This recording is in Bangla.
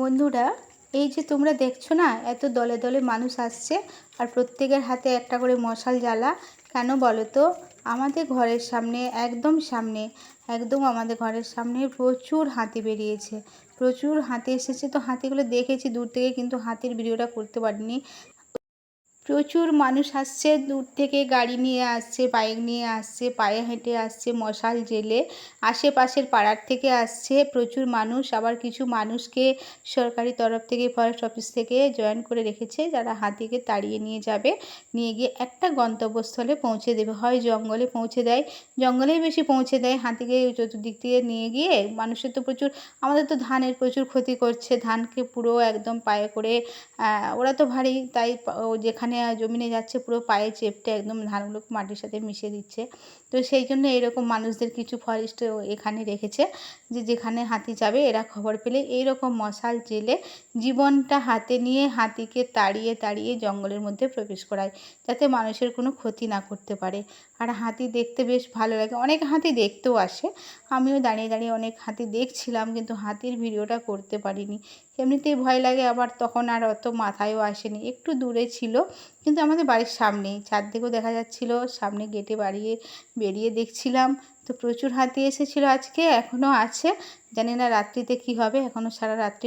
বন্ধুরা, এই যে তোমরা দেখছ না, এত দলে দলে মানুষ আসছে আর প্রত্যেকের হাতে একটা করে মশাল জ্বালা। কেন বলো তো? আমাদের ঘরের সামনে, একদম সামনে, একদম আমাদের ঘরের সামনে প্রচুর হাতি বেরিয়েছে। প্রচুর হাতি এসেছে, তো হাতিগুলো দেখেছি, দূর থেকে কিন্তু হাতির ভিডিওটা করতে পারিনি। প্রচুর মানুষ আসছে, দূর থেকে গাড়ি নিয়ে আসছে, বাইক নিয়ে আসছে, পায়ে হেঁটে আসছে, মশাল জেলে আশেপাশের পাড়ার থেকে আসছে, প্রচুর মানুষ। আবার কিছু মানুষকে সরকারি তরফ থেকে ফরেস্ট অফিস থেকে জয়েন করে রেখেছে, যারা হাতিকে তাড়িয়ে নিয়ে যাবে। নিয়ে গিয়ে একটা গন্তব্যস্থলে পৌঁছে দেবে। হয় জঙ্গলে পৌঁছে দেয়। জঙ্গলেই বেশি পৌঁছে দেয়। হাতিকে চতুর্দিক থেকে নিয়ে গিয়ে মানুষের তো প্রচুর, আমাদের তো ধানের প্রচুর ক্ষতি করছে। ধানকে পুরো একদম পায়ে করে ওরা তো ভারী, তাই যেখানে জমিনে যাচ্ছে, পুরো পায়ে চেপটে একদম ধানগুলো মাটির সাথে মিশিয়ে দিচ্ছে। তো সেই জন্য এরকম মানুষদের কিছু ফরেস্ট এখানে রেখেছে যে যেখানে হাতি যাবে এরা খবর পেলে এইরকম মশাল জেলে জীবনটা হাতে নিয়ে হাতিকে তাড়িয়ে তাড়িয়ে জঙ্গলের মধ্যে প্রবেশ করায়, যাতে মানুষের কোনো ক্ষতি না করতে পারে। আর হাতি দেখতে বেশ ভালো লাগে। অনেক হাতি দেখতেও আসে। আমিও দাঁড়িয়ে দাঁড়িয়ে অনেক হাতি দেখছিলাম, কিন্তু হাতির ভিডিওটা করতে পারিনি। এমনিতেই ভয় লাগে, আবার তখন আর অত মাথায়ও আসেনি। একটু দূরে ছিল, কিন্তু আমাদের বাড়ির সামনেই। চারদিকেও দেখা যাচ্ছিল, সামনে গেটে বাড়িয়ে বেরিয়ে দেখছিলাম। তো প্রচুর হাতি এসেছিল আজকে এখনও আছে। জানি না রাত্রিতে কী হবে এখনও সারা রাত্রি